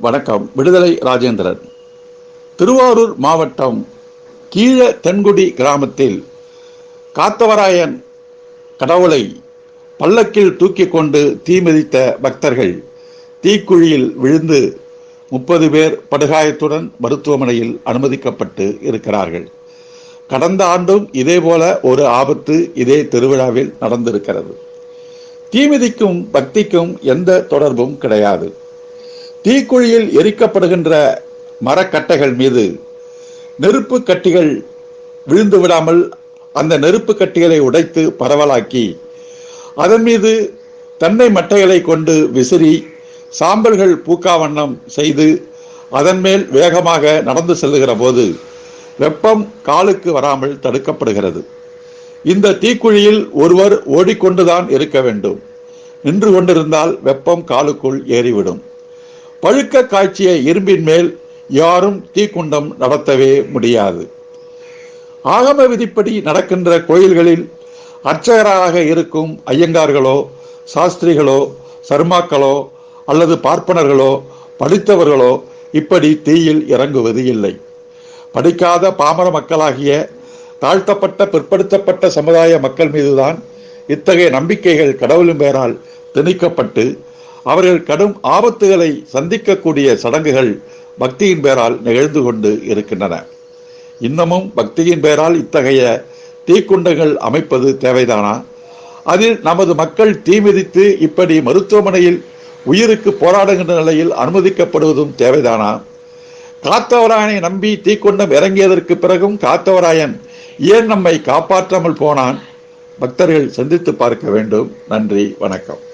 வணக்கம். விடுதலை ராஜேந்திரன். திருவாரூர் மாவட்டம் கீழ தென்குடி கிராமத்தில் காத்தவராயன் கடவுளை பல்லக்கில் தூக்கி கொண்டு தீ மிதித்த பக்தர்கள் தீக்குழியில் விழுந்து முப்பது பேர் படுகாயத்துடன் மருத்துவமனையில் அனுமதிக்கப்பட்டு இருக்கிறார்கள். கடந்த ஆண்டும் இதேபோல ஒரு ஆபத்து இதே திருவிழாவில் நடந்திருக்கிறது. தீமிதிக்கும் பக்திக்கும் எந்த தொடர்பும் கிடையாது. தீக்குழியில் எரிக்கப்படுகின்ற மரக்கட்டைகள் மீது நெருப்பு கட்டிகள் விழுந்து விடாமல் அந்த நெருப்பு கட்டிகளை உடைத்து பரவலாக்கி அதன் மீது தென்னை மட்டைகளை கொண்டு விசிறி சாம்பல்கள் பூக்காவண்ணம் செய்து அதன் மேல் வேகமாக நடந்து செல்லுகிற போது வெப்பம் காலுக்கு வராமல் தடுக்கப்படுகிறது. இந்த தீக்குழியில் ஒருவர் ஓடிக்கொண்டுதான் இருக்க வேண்டும். நின்று கொண்டிருந்தால் வெப்பம் காலுக்குள் ஏறிவிடும். பழுக்க காய்ச்சிய இரும்பின் மேல் யாரும் தீக்குண்டம் நடத்தவே முடியாது. ஆகம விதிப்படி நடக்கின்ற கோயில்களில் அர்ச்சகராக இருக்கும் ஐயங்கார்களோ சாஸ்திரிகளோ சர்மாக்களோ அல்லது பார்ப்பனர்களோ படித்தவர்களோ இப்படி தீயில் இறங்குவது இல்லை. படிக்காத பாமர மக்களாகிய தாழ்த்தப்பட்ட பிற்படுத்தப்பட்ட சமுதாய மக்கள் மீதுதான் இத்தகைய நம்பிக்கைகள் கடவுளின் பெயரால் திணிக்கப்பட்டு அவர்கள் கடும் ஆபத்துகளை சந்திக்கக்கூடிய சடங்குகள் பக்தியின் பெயரால் நிகழ்ந்து கொண்டு இருக்கின்றன. இன்னமும் பக்தியின் பெயரால் இத்தகைய தீக்குண்டங்கள் அமைப்பது தேவைதானா? அதில் நமது மக்கள் தீ மிதித்து இப்படி மருத்துவமனையில் உயிருக்கு போராடுகின்ற நிலையில் அனுமதிக்கப்படுவதும் தேவைதானா? காத்தவராயனை நம்பி தீக்குண்டம் இறங்கியதற்கு பிறகும் காத்தவராயன் ஏன் நம்மை காப்பாற்றாமல் போனான்? பக்தர்கள் சிந்தித்து பார்க்க வேண்டும். நன்றி வணக்கம்.